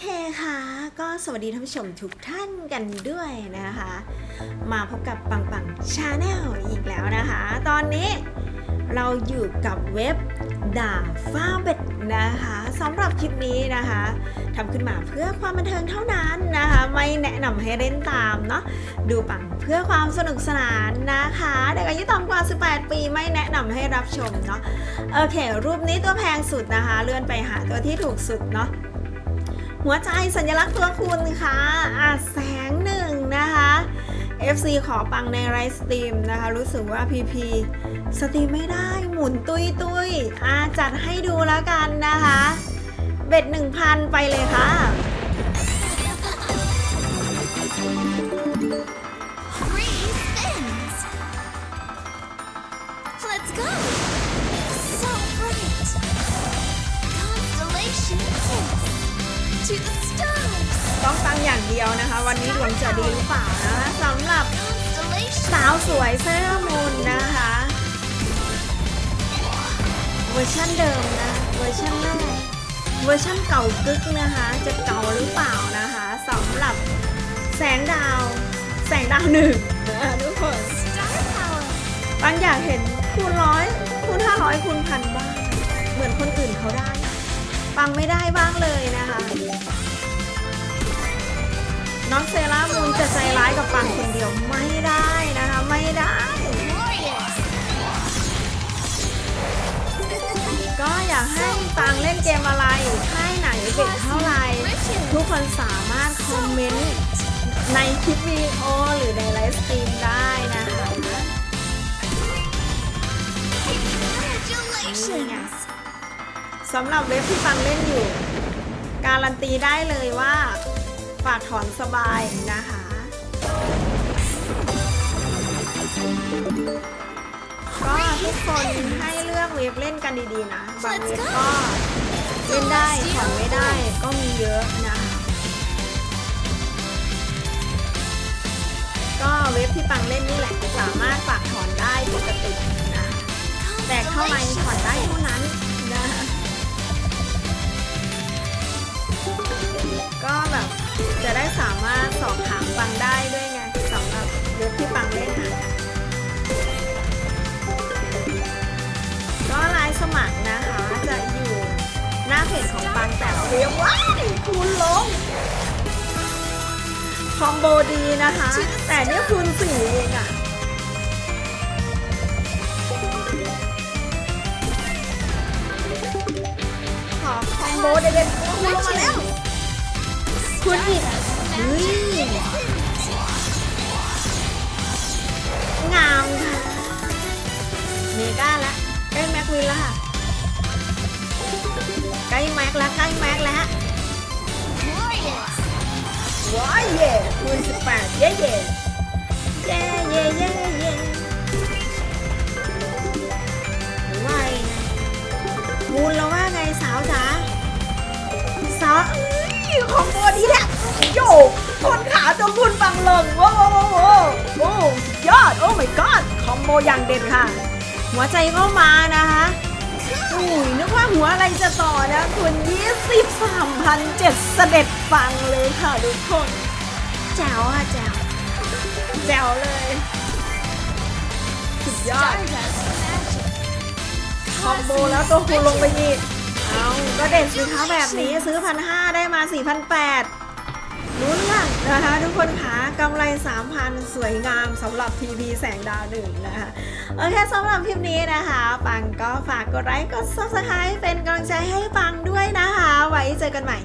เคค่ะ ก็สวัสดีท่านผู้ชมทุกท่านกันด้วยนะคะ มาพบกับปังปังชาแนลอีกแล้วนะคะ ตอนนี้เราอยู่กับเว็บด่าฟ้าเบ็ดนะคะสำหรับคลิปนี้นะคะทำขึ้นมาเพื่อความบันเทิงเท่านั้นนะคะ ไม่แนะนำให้เล่นตามเนาะดูปังเพื่อความสนุกสนานนะคะเด็กอายุต่ำกว่า 18 ปีไม่แนะนำให้รับชมเนาะโอเค รูปนี้ตัวแพงสุดนะคะ เลื่อนไปหาตัวที่ถูกสุดเนาะ หัวใจสัญลักษณ์ตัวคุณค่ะอะแสงหนึ่งนะคะ FC ขอปังในไรสตรีมนะคะ รู้สึกว่า PP สตรีมไม่ได้หมุนตุยตุยอะจัดให้ดูแล้วกันนะคะ เบ็ด1,000 ไปเลยค่ะ ต้องปังอย่างเดียวนะคะ วันนี้ดวงจะดีหรือเปล่านะสำหรับ Constellation. สาวสวยเซรามูนนะคะเวอร์ชันเดิมนะเวอร์ชันแรกเวอร์ชันเก่ากึกนะคะ จะเก่าหรือเปล่านะคะสำหรับแสงดาว แสงดาวหนึ่งนะคะทุกคน Star power. ปังอยากเห็นคูณร้อยคูณห้าร้อยคูณพันบ้างเหมือนคนอื่นเขาได้ ปังไม่ได้บ้างเลยนะคะ น้องเซรามูนจะใจร้ายกับปังคนเดียวไม่ได้นะคะ ไม่ได้ ก็อยากให้ปังเล่นเกมอะไรค่ายไหนเด็กเท่าไหร่ทุกคนสามารถคอมเมนต์ในคลิปวิดีโอหรือในไลฟ์สตรีมได้นะคะนี่ไงสำหรับเว็บที่ปังเล่นอยู่ การันตีได้เลยว่า ฝากถอนสบายนะคะ ก็ทุกคนให้เลือกเว็บเล่นกันดีๆนะ บางเว็บก็เล่นได้ถอนไม่ได้ก็มีเยอะนะคะ ก็เว็บที่ปังเล่นนี่แหละสามารถฝากถอนได้ปกตินะ แต่เข้ามาถอนได้เท่านั้น หน้าเพจของปังแต่ละเว็บว้ายคูณลง คอมโบดีนะคะ แต่เนี่ยคูณสี่เองอะขอคอมโบเด็ดๆคูณลงมาแล้วคุณอีกงามค่ะ ว้ายเย่คูณสิบแปดเย่เย่เย่เย่เย่เย่ว่าไงคูณแล้วว่าไงสาวจ๋าสาวเอ้ยของโบดีแหละโยกคนขาจนคุณบังลงว้าวว้าวว้าวโอ้สุดยอด โอ้ my god คอมโบอย่างเด็ดค่ะ หัวใจก็มานะ หัวอะไรจะต่อนะคุณยี่สิบสามพันเจ็ดเสด็จฟังเลยค่ะทุกคนแจ๋วค่ะแจ๋วแจ๋วเลยสุดยอด Stardust magic. คอมโบแล้วตัวคูณลงไปอีกเอาก็เด็ดสิคะแบบนี้ซื้อพันห้าได้มาสี่พันแปด รู้เรื่องนะคะทุกคนคะกำไร 3,000 สวยงามสำหรับ TP แสงดาวหนึ่งนะคะ โอเคสำหรับคลิปนี้นะคะ ปังก็ฝากกดไลค์กด subscribe เป็นกำลังใจให้ปังด้วยนะคะ ไว้เจอกันใหม่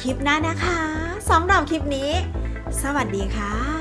คลิปหน้านะคะสำหรับคลิปนี้ สวัสดีค่ะ